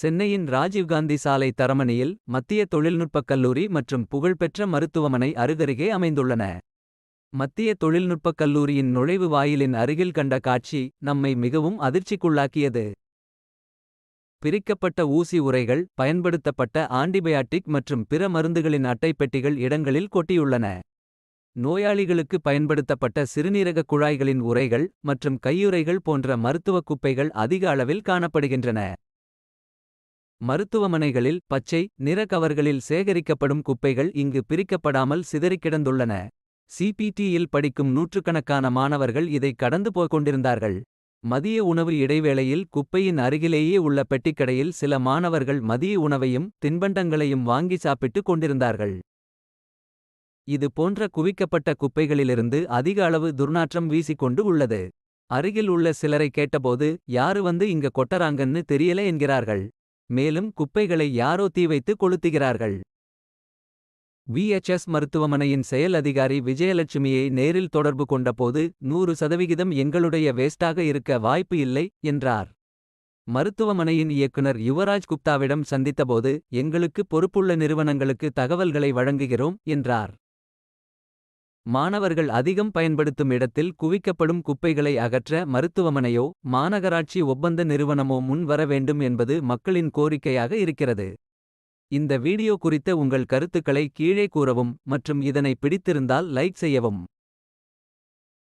சென்னையின் ராஜீவ்காந்தி சாலை தரமணியில் மத்திய தொழில்நுட்பக் கல்லூரி மற்றும் புகழ்பெற்ற மருத்துவமனை அருகருகே அமைந்துள்ளன. மத்திய தொழில்நுட்பக் கல்லூரியின் நுழைவு வாயிலின் அருகில் கண்ட காட்சி நம்மை மிகவும் அதிர்ச்சிக்குள்ளாக்கியது. பிரிக்கப்பட்ட ஊசி உரைகள் பயன்படுத்தப்பட்ட ஆன்டிபயாட்டிக் மற்றும் பிற மருந்துகளின் அட்டைப்பெட்டிகள் இடங்களில் கொட்டியுள்ளன. நோயாளிகளுக்கு பயன்படுத்தப்பட்ட சிறுநீரகக் குழாய்களின் உரைகள் மற்றும் கையுறைகள் போன்ற மருத்துவக் குப்பைகள் அதிக அளவில் காணப்படுகின்றன. மருத்துவமனைகளில் பச்சை நிற கவர்களில் சேகரிக்கப்படும் குப்பைகள் இங்கு பிரிக்கப்படாமல் சிதறிக்கிடந்துள்ளன. சிபிடியில் படிக்கும் நூற்றுக்கணக்கான மாணவர்கள் இதை கடந்து போய்கொண்டிருந்தார்கள் மதிய உணவு இடைவேளையில் குப்பையின் அருகிலேயே உள்ள பெட்டிக்கடையில் சில மாணவர்கள் மதிய உணவையும் தின்பண்டங்களையும் வாங்கி சாப்பிட்டுக் கொண்டிருந்தார்கள். இது போன்ற குவிக்கப்பட்ட குப்பைகளிலிருந்து அதிக அளவு துர்நாற்றம் வீசிக்கொண்டு உள்ளது. அருகில் உள்ள சிலரை கேட்டபோது யாரு வந்து இங்க கொட்டறாங்கன்னு தெரியல என்கிறார்கள். மேலும் குப்பைகளை யாரோ தீ வைத்து கொளுத்துகிறார்கள். விஎச்எஸ் மருத்துவமனையின் செயல் அதிகாரி விஜயலட்சுமியை நேரில் தொடர்பு கொண்டபோது நூறு சதவிகிதம் எங்களுடைய வேஸ்டாக இருக்க வாய்ப்பு இல்லை என்றார். மருத்துவமனையின் இயக்குனர் யுவராஜ் குப்தாவிடம் சந்தித்தபோது எங்களுக்கு பொறுப்புள்ள நிறுவனங்களுக்கு தகவல்களை வழங்குகிறோம் என்றார். மாணவர்கள் அதிகம் பயன்படுத்தும் இடத்தில் குவிக்கப்படும் குப்பைகளை அகற்ற மருத்துவமனையோ மாநகராட்சி ஒப்பந்த நிறுவனமோ முன் வர வேண்டும் என்பது மக்களின் கோரிக்கையாக இருக்கிறது. இந்த வீடியோ குறித்த உங்கள் கருத்துக்களை கீழே கூறவும் மற்றும் இதனை பிடித்திருந்தால் லைக் செய்யவும்.